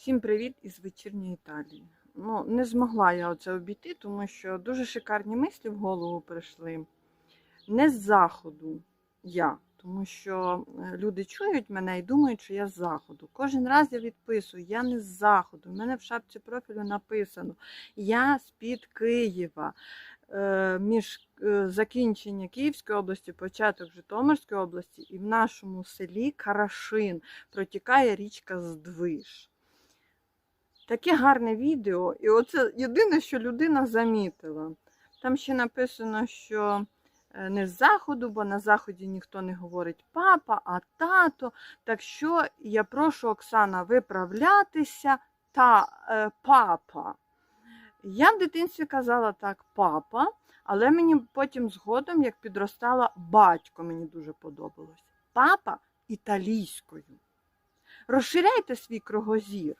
Всім привіт із вечірньої Італії. Ну, не змогла я оце обійти, тому що дуже шикарні мислі в голову прийшли. Не з заходу я, тому що е, люди чують мене і думають, що я з заходу. Кожен раз я відписую, я не з заходу. У мене в шапці профілю написано: Я з-під Києва. Е, Між е, закінчення Київської області, початок Житомирської області, і в нашому селі Карашин протікає річка Здвиж. Таке гарне відео, і оце єдине, що людина замітила. Там ще написано, що е, не з заходу, бо на заході ніхто не говорить папа, а тато. Так що я прошу Оксана виправлятися та е, папа. Я в дитинстві казала так, папа, але мені потім згодом, як підростала, батько мені дуже подобалось. Папа італійською. Розширяйте свій кругозір.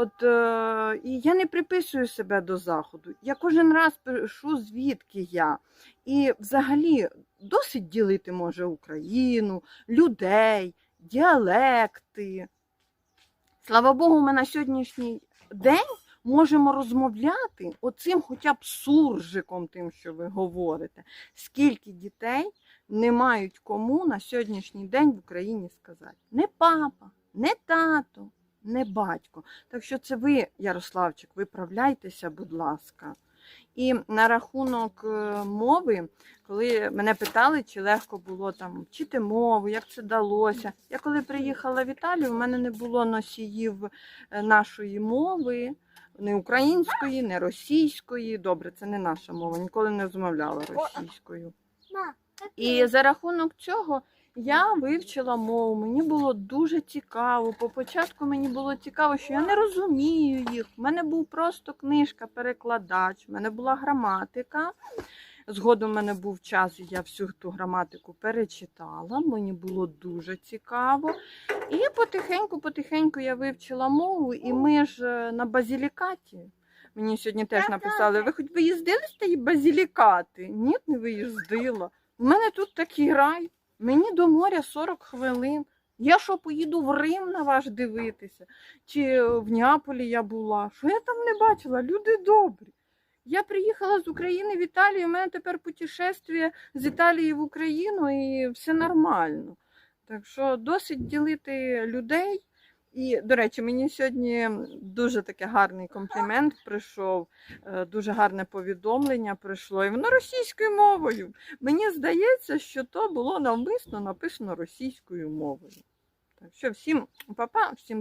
От е, і я не приписую себе до заходу. Я кожен раз пишу, звідки я. І взагалі досить ділити може Україну, людей, діалекти. Слава Богу, ми на сьогоднішній день можемо розмовляти оцим хоча б суржиком, тим, що ви говорите. Скільки дітей не мають кому на сьогоднішній день в Україні сказати? Не папа, не тато не батько. Так що це ви, Ярославчик, виправляйтеся, будь ласка. І на рахунок е, мови, коли мене питали, чи легко було там вчити мову, як це далося. Я коли приїхала в Італію, в мене не було носіїв е, нашої мови, не української, не російської. Добре, це не наша мова, ніколи не розмовляла російською. І за рахунок цього я вивчила мову, мені було дуже цікаво. По початку мені було цікаво, що я не розумію їх. У мене був просто книжка-перекладач, в мене була граматика. Згодом в мене був час, і я всю ту граматику перечитала. Мені було дуже цікаво. І потихеньку-потихеньку я вивчила мову, і ми ж е, на базілікаті. Мені сьогодні теж написали: ви хоч виїздили з тієї базілікати? Ні, не виїздила. У мене тут такий рай. Мені до моря 40 хвилин. Я що, поїду в Рим на ваш дивитися? Чи в Неаполі я була? Що я там не бачила? Люди добрі. Я приїхала з України в Італію, у мене тепер путешествие з Італії в Україну і все нормально. Так що досить ділити людей. І, до речі, мені сьогодні дуже таке гарний комплімент прийшов, е, дуже гарне повідомлення прийшло, і воно російською мовою. Мені здається, що то було навмисно написано російською мовою. Так що всім па-па, всім